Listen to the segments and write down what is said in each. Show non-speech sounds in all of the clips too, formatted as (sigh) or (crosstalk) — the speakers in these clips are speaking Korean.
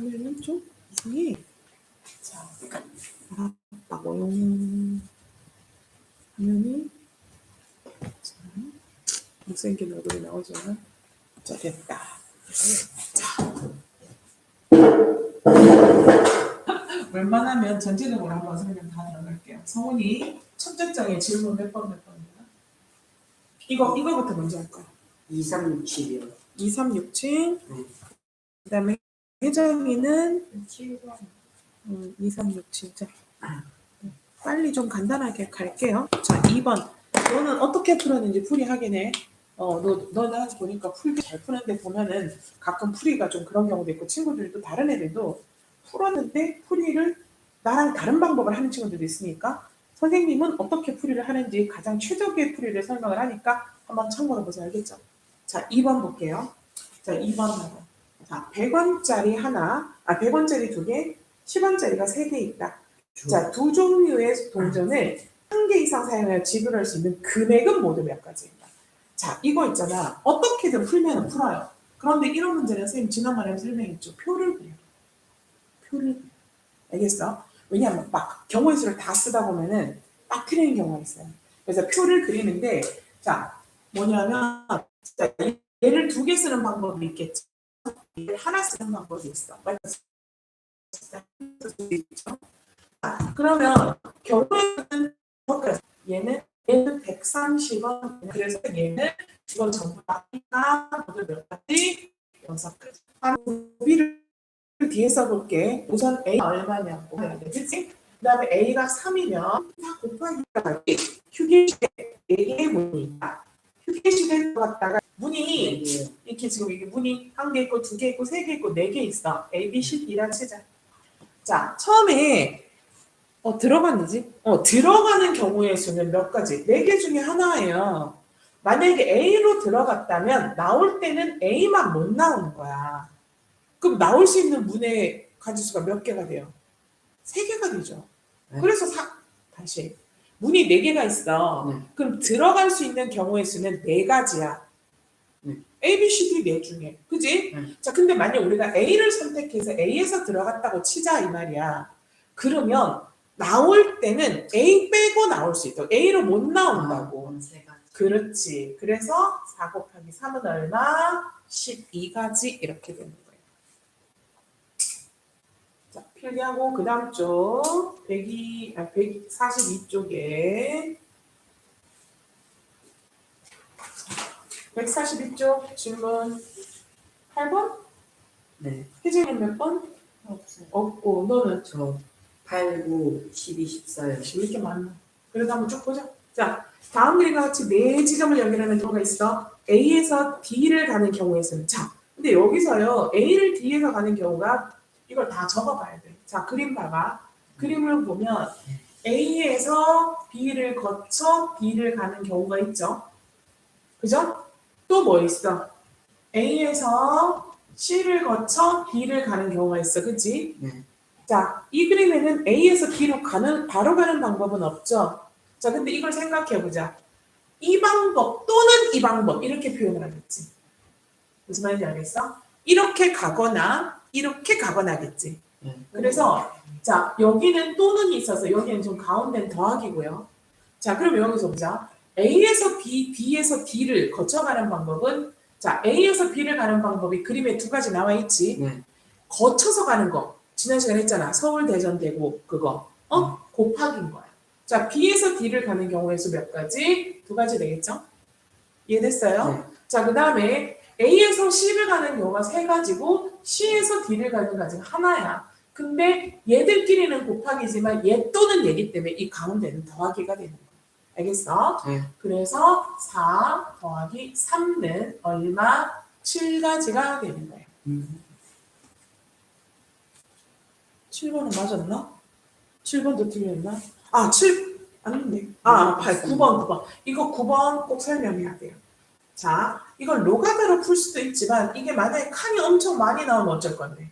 화면은 좀 이상해. 자, 아빠고요. 화면이 자, 못생긴 얼굴이 나오죠. 자, 됐다. 자. 웬만하면 전체적으로 한번 설명 다 들어갈게요. 성훈이 첫째 장에 질문 몇 번 몇 번이야? 이거 이거부터 먼저 할까요? 2367이요. 2367. 네. 그다음에 혜정이는 7번. 음, 2367. 자, 네. 빨리 좀 간단하게 갈게요. 자, 2번. 너는 어떻게 풀었는지 풀이 확인해. 어, 너, 너 나한테 보니까 풀기 잘 푸는데 보면은 가끔 풀이가 좀 그런 경우도 있고 친구들도 다른 애들도 풀었는데 풀이를 나랑 다른 방법을 하는 친구들도 있으니까 선생님은 어떻게 풀이를 하는지 가장 최적의 풀이를 설명을 하니까 한번 참고해 보세요. 알겠죠? 자, 2번 볼게요. 자, 2번 하고. 자, 100원짜리 하나, 아, 100원짜리 두 개, 10원짜리가 세 개 있다. 자, 두 종류의 동전을 한 개 이상 사용하여 지불할 수 있는 금액은 모두 몇 가지입니다. 자, 이거 있잖아. 어떻게든 풀면 풀어요. 그런데 이런 문제는 선생님 지난번에 설명했죠. 표를 그려. 표를 그려. 알겠어? 왜냐하면 막 경우의 수를 다 쓰다 보면은 딱 틀리는 경우가 있어요. 그래서 표를 그리는데, 자, 뭐냐면, 자, 얘를 두 개 쓰는 방법이 있겠죠. 얘를 하나 쓰는 방법이 있어. 자, 그러면 경우에는 얘는 얘는 130원 그래서 얘는 이건 전부 다니까 모두 몇 가지? 여섯 가지. 한 고비를 뒤에 써볼게. 우선 A 얼마냐고 해야 돼 그치? 그 다음에 A가 3이면 다 곱하기 휴게실에 4개의 문이 있다 휴게실에 들어갔다가 문이 네. 이렇게 지금 이게 문이 한 개 있고 두 개 있고 세 개 있고 네 개 있어. A, B, C, D라 치자. 자, 처음에 어 들어갔는지? 어 들어가는 경우의 수는 몇 가지? 네 개 중에 하나예요. 만약에 A로 들어갔다면 나올 때는 A만 못 나오는 거야. 그럼 나올 수 있는 문의 가지수가 몇 개가 돼요? 세 개가 되죠. 네. 그래서 사, 다시 문이 네 개가 있어. 네. 그럼 들어갈 수 있는 경우의 수는 네 가지야. 네. A, B, C, D 네 중에. 그지? 네. 자, 근데 만약 우리가 A를 선택해서 A에서 들어갔다고 치자 이 말이야. 그러면 나올 때는 A 빼고 나올 수 있다고. A로 못 나온다고. 아, 세 가지. 그렇지. 그래서 4 곱하기 3은 얼마? 12가지 이렇게 되는 거예요. 자, 필기하고 그 다음 쪽 102, 아, 142쪽에 142쪽 질문 8번? 네. 혜진이 몇 번? 없어요. 없고 너는 저 8, 9, 12, 14요. 왜 이렇게 많나? 그래도 한번 쭉 보자. 자, 다음 그림과 같이 네 지점을 연결하는 경우가 있어. A에서 D를 가는 경우에서는 자, 근데 여기서요 A를 D에서 가는 경우가 이걸 다 적어봐야 돼. 자, 그림 봐봐. 그림을 보면 A에서 B를 거쳐 D를 가는 경우가 있죠. 그죠? 또 뭐 있어? A에서 C를 거쳐 B를 가는 경우가 있어. 그치? 네. 자, 이 그림에는 A에서 B로 가는, 바로 가는 방법은 없죠. 자, 근데 이걸 생각해 보자. 이 방법 또는 이 방법 이렇게 표현을 하겠지. 무슨 말인지 알겠어? 이렇게 가거나 이렇게 가거나겠지. 네. 그래서 자 여기는 또는이 있어서 여기는 좀 가운데는 더하기고요. 자 그럼 여기서 보자. A에서 B, B에서 D를 거쳐가는 방법은 자 A에서 B를 가는 방법이 그림에 두 가지 나와 있지. 네. 거쳐서 가는 거. 지난 시간에 했잖아. 서울 대전 대구 그거. 어? 곱하기인 거야. 자 B에서 D를 가는 경우에서 몇 가지? 두 가지 되겠죠? 이해됐어요? 네. 자 그 다음에 A에서 C를 가는 경우가 세 가지고 C에서 D를 가는 가지가 하나야. 근데 얘들끼리는 곱하기지만 얘 또는 얘기 때문에 이 가운데는 더하기가 되는 거야 알겠어 네. 그래서 4 더하기 3는 얼마 7가지가 되는 거예요 음. 7번은 맞았나? 7번도 틀렸나? 아, 7 아닌데. 아, 8, 9번, 9번. 이거 9번 꼭 설명해야 돼요. 자, 이걸 로가다로 풀 수도 있지만 이게 만약에 칸이 엄청 많이 나오면 어쩔 건데.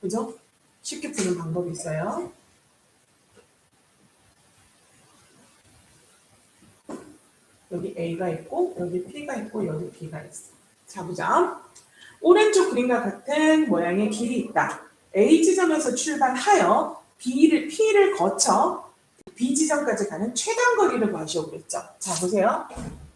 그죠? 쉽게 푸는 방법이 있어요. 여기 A가 있고 여기 P가 있고 여기 B가 있어. 자, 보자. 오른쪽 그림과 같은 모양의 길이 있다. A 지점에서 출발하여 B를 P를 거쳐 B 지점까지 가는 최단 거리를 구하시오 그랬죠. 자 보세요.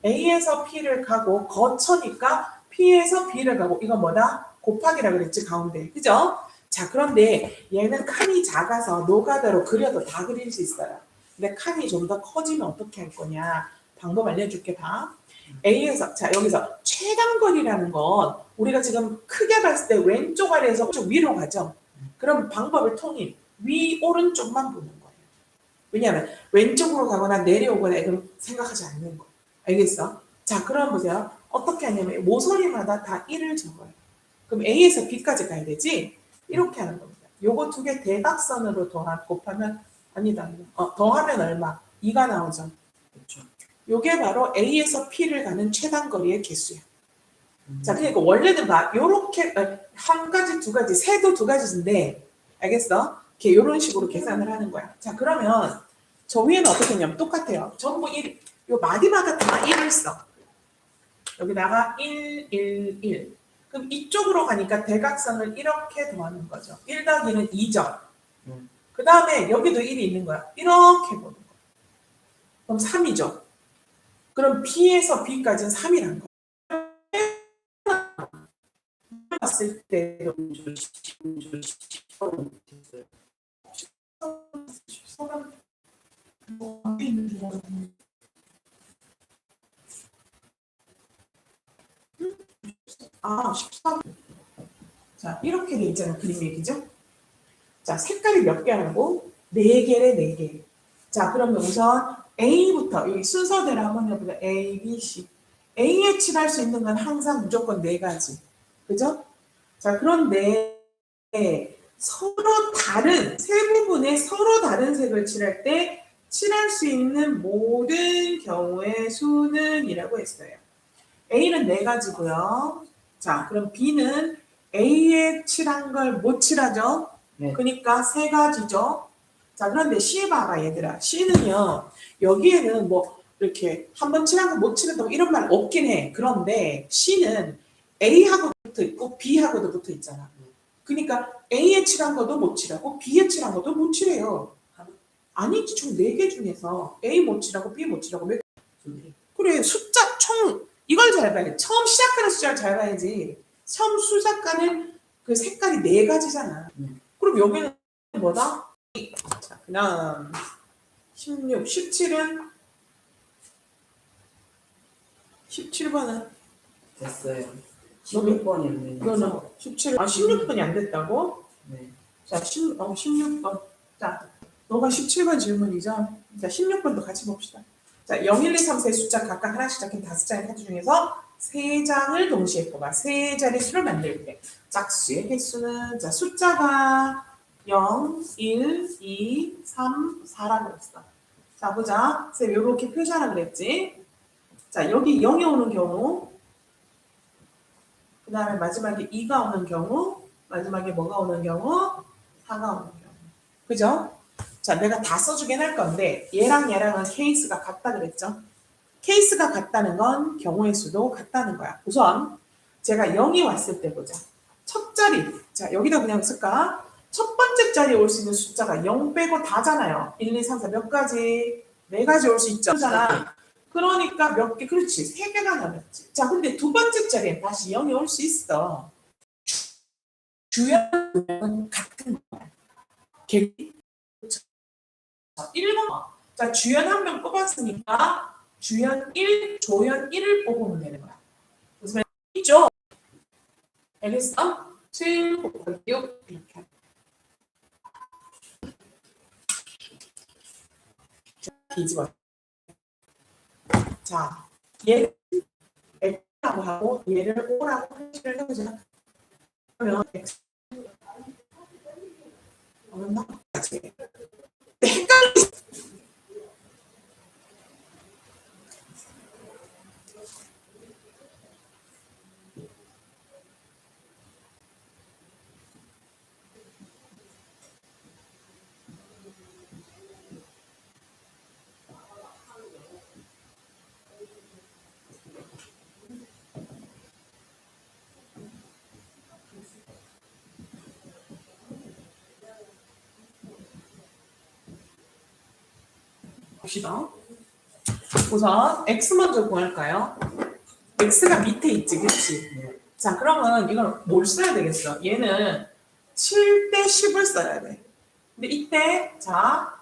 A에서 P를 가고 거쳐니까 P에서 B를 가고 이건 뭐다? 곱하기라 그랬지 가운데 그죠? 자 그런데 얘는 칸이 작아서 노가다로 그려도 다 그릴 수 있어요. 근데 칸이 좀 더 커지면 어떻게 할 거냐? 방법 알려줄게 봐. A에서 자 여기서 최단 거리라는 건 우리가 지금 크게 봤을 때 왼쪽 아래에서 쭉 위로 가죠. 그럼 방법을 통일 위 오른쪽만 보는 거예요. 왜냐하면 왼쪽으로 가거나 내려오거나 이건 생각하지 않는 거. 알겠어? 자 그럼 보세요. 어떻게 하냐면 모서리마다 다 1을 적어요. 그럼 A에서 B까지 가야 되지? 이렇게 하는 겁니다. 요거 두 개 대각선으로 더하 곱하면 아니다. 아니다. 어, 더하면 얼마? 2가 나오죠. 요게 바로 A에서 P를 가는 최단 거리의 개수야. 음. 자, 그러니까 원래는 막 요렇게 어, 한 가지, 두 가지, 세도 두 가지인데 알겠어? 이렇게 이런 식으로 계산을 하는 거야. 자, 그러면 저 위에는 어떻게 했냐면 똑같아요. 전부 1, 요 마디마다 다 1을 써. 여기다가 1, 1, 1. 그럼 이쪽으로 가니까 대각선을 이렇게 더하는 거죠. 1 더하기는 2죠. 음. 그 다음에 여기도 1이 있는 거야. 이렇게 보는 거야. 그럼 3이죠. 그럼 B에서 B까지는 3이라는 거야. 봤을 때 아, 13. 자, 이렇게 돼 있잖아, 그림 얘기죠? 자, 색깔이 몇 개라고? 네 개래, 네 개. 자, 그러면 우선 A 부터, 여기 순서대로 한번 해보자. A, B, C. A에 칠할 수 있는 건 항상 무조건 네 가지. 그죠? 자, 그런데 서로 다른, 세 부분에 서로 다른 색을 칠할 때 칠할 수 있는 모든 경우의 수는 이라고 했어요. A는 네 가지고요. 자, 그럼 B는 A에 칠한 걸 못 칠하죠? 네. 그러니까 세 가지죠. 자, 그런데 C 봐봐, 얘들아. C는요, 여기에는 뭐, 이렇게 한번 칠한 거못 칠한다고 이런 말 없긴 해. 그런데 C는 A하고 붙어 있고 B하고도 붙어 있잖아. 그러니까 A에 칠한 것도 못 칠하고 B에 칠한 것도 못 칠해요. 아니지, 총 네 개 중에서 A 못 칠하고 B 못 칠하고 몇 그래 숫자 총 이걸 잘 봐야 돼. 처음 시작하는 숫자를 잘 봐야지. 처음 시작하는 그 색깔이 네 가지잖아. 음. 그럼 여기는 뭐다? 자, 그다음 16, 17은 17번은 됐어요. 16번이었네. 이거는 17, 아 16번이 안 됐다고? 네. 자, 10, 어, 16번. 자, 너가 17번 질문이죠? 자, 16번도 같이 봅시다. 자, 0, 1, 2, 3, 4 숫자 각각 하나씩 적힌 다섯 장의 카드 중에서 세 장을 동시에 뽑아 세 자리 수를 만들 때 짝수의 개수는 자 숫자가 0, 1, 2, 3, 4라고 했어. 자 보자. 쌤 이렇게 표시하라 그랬지. 자 여기 0이 오는 경우 그 다음에 마지막에 2가 오는 경우 마지막에 뭐가 오는 경우 4가 오는 경우 그죠? 자, 내가 다 써주긴 할 건데 얘랑 얘랑은 케이스가 같다 그랬죠? 케이스가 같다는 건 경우의 수도 같다는 거야. 우선 제가 0이 왔을 때 보자. 첫 자리. 자, 여기다 그냥 쓸까? 첫 번째 자리에 올 수 있는 숫자가 0 빼고 다잖아요. 1, 2, 3, 4 몇 가지? 네 가지 올 수 있죠. 잖아. 그러니까 몇 개? 그렇지. 세 개가 남았지. 자, 근데 두 번째 자리에 다시 0이 올 수 있어. 주연은 같은 거야. 개, 자, 1번. 자, 주연 한 명 뽑았으니까 주연 1, 조연 1을 뽑으면 되는 거야. 말 있죠? 알겠어? 7 곱하기 6 이렇게. 뒤집어. 자, 얘를 X라고 하고 얘를 O라고 표시를 해보자. 그러면 X 봅시다. 우선 x 먼저 구할까요? x가 밑에 있지? 네. 자, 그러면 이걸 뭘 써야 되겠어? 얘는 7대 10을 써야 돼. 근데 이때 자,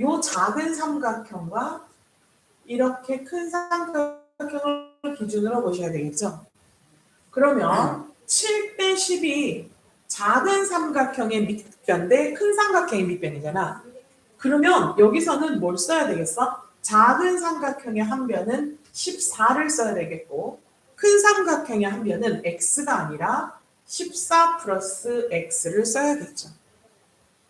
요 작은 삼각형과 이렇게 큰 삼각형을 기준으로 보셔야 되겠죠? 그러면 7대 10이 작은 삼각형의 밑변 대 큰 삼각형의 밑변이잖아. 그러면 여기서는 뭘 써야 되겠어? 작은 삼각형의 한 변은 14를 써야 되겠고 큰 삼각형의 한 변은 x가 아니라 14 플러스 x를 써야겠죠.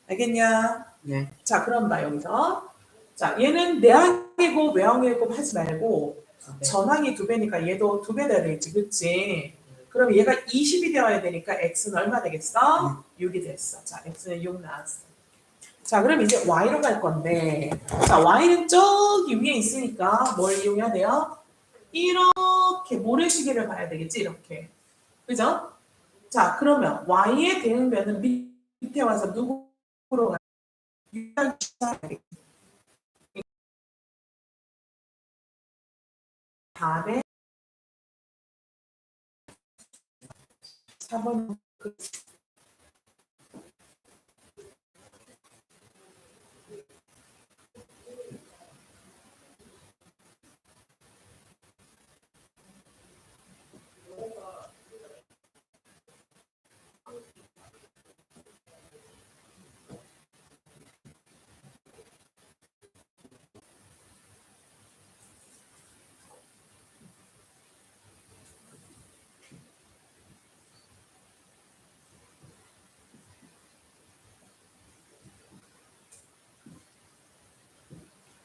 알겠냐? 네. 자, 그럼 나 여기서 자, 얘는 내항이고 외항이고 하지 말고 아, 네. 전항이 두 배니까 얘도 두 배 돼야 되겠지, 그치? 그럼 얘가 20이 되어야 되니까 x는 얼마 되겠어? 6이 됐어. 자, x는 6 나왔어. 자, 그럼 이제 y로 갈 건데, 자, y는 저기 위에 있으니까 뭘 이용해야 돼요? 이렇게 모래시계를 봐야 되겠지, 이렇게. 그죠? 자, 그러면 y의 대응변은 밑- 밑에 와서 누구로 가? 6을 취하야겠지. 4배 4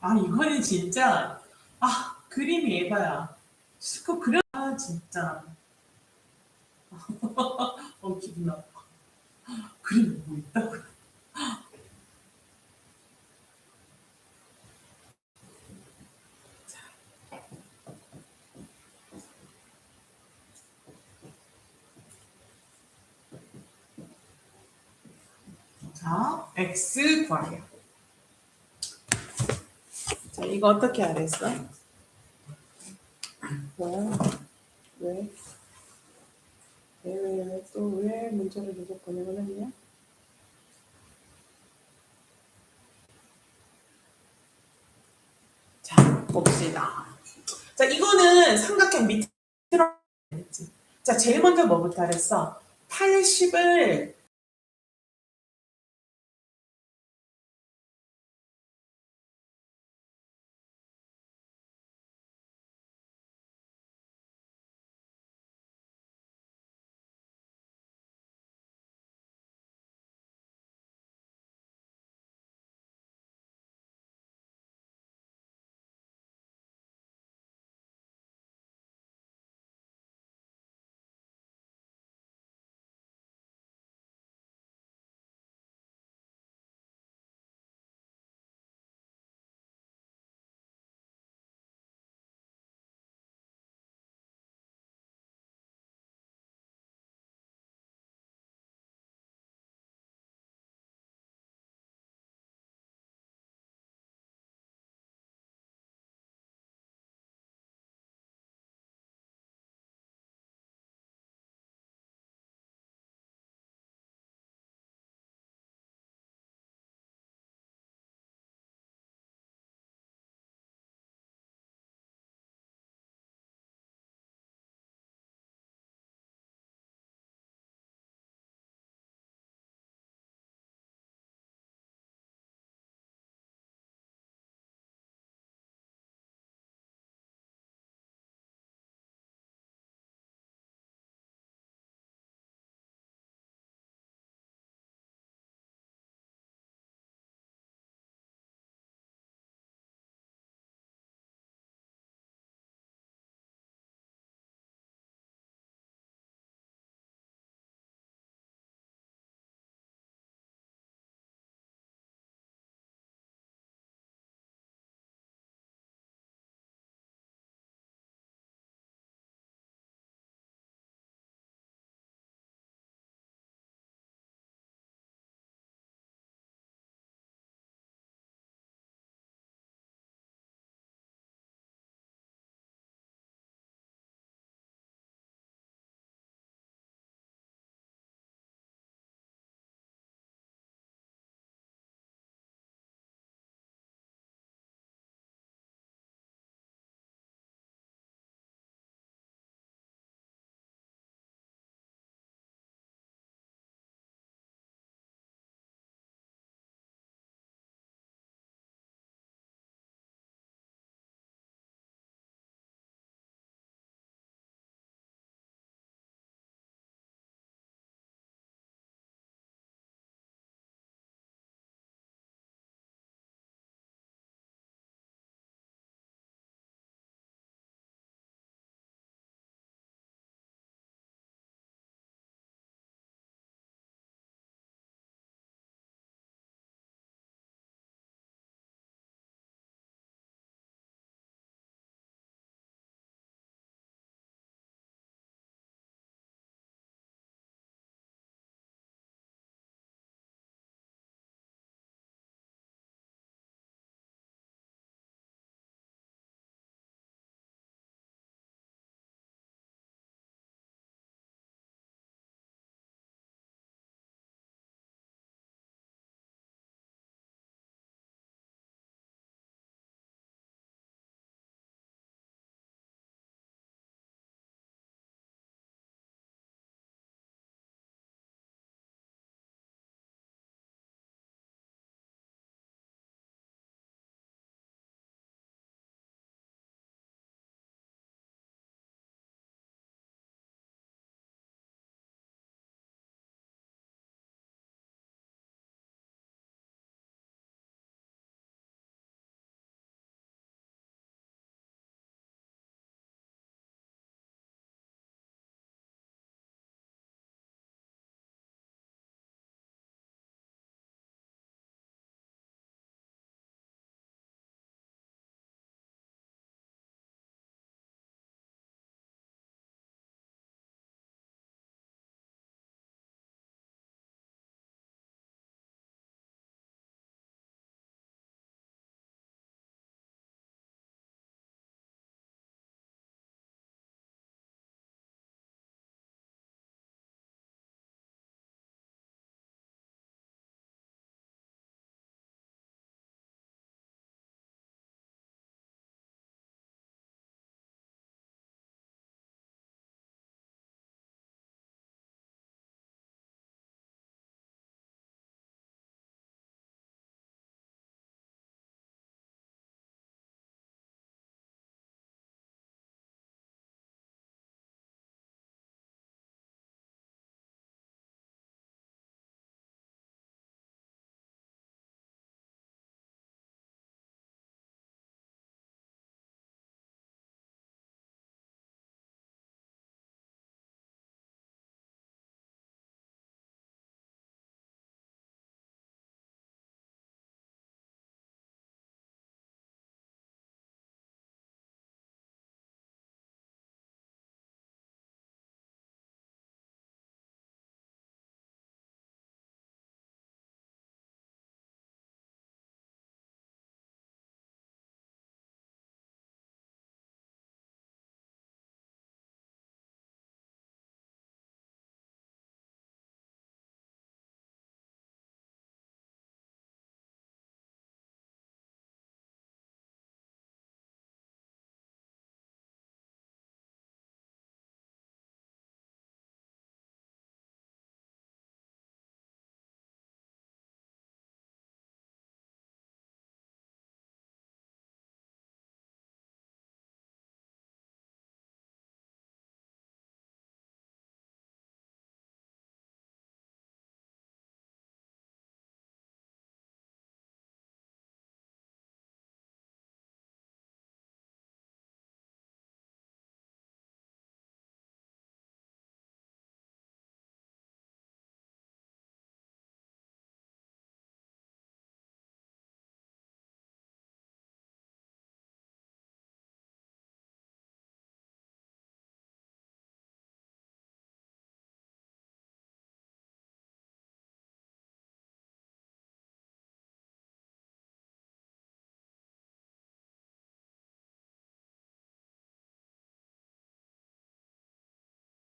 아 이거는 진짜 아 그림이 에바야. 그 그려 아 진짜. (laughs) 어 기분 나빠. 그림 뭐 있다고. 자 x 구하래요 자 이거 어떻게 알았어? 뭐야? 왜? 왜, 왜, 왜, 또 왜 문자를 계속 보내고 했냐? 자, 봅시다. 자, 이거는 삼각형 밑으로. 자, 제일 먼저 뭐부터 했어? 80을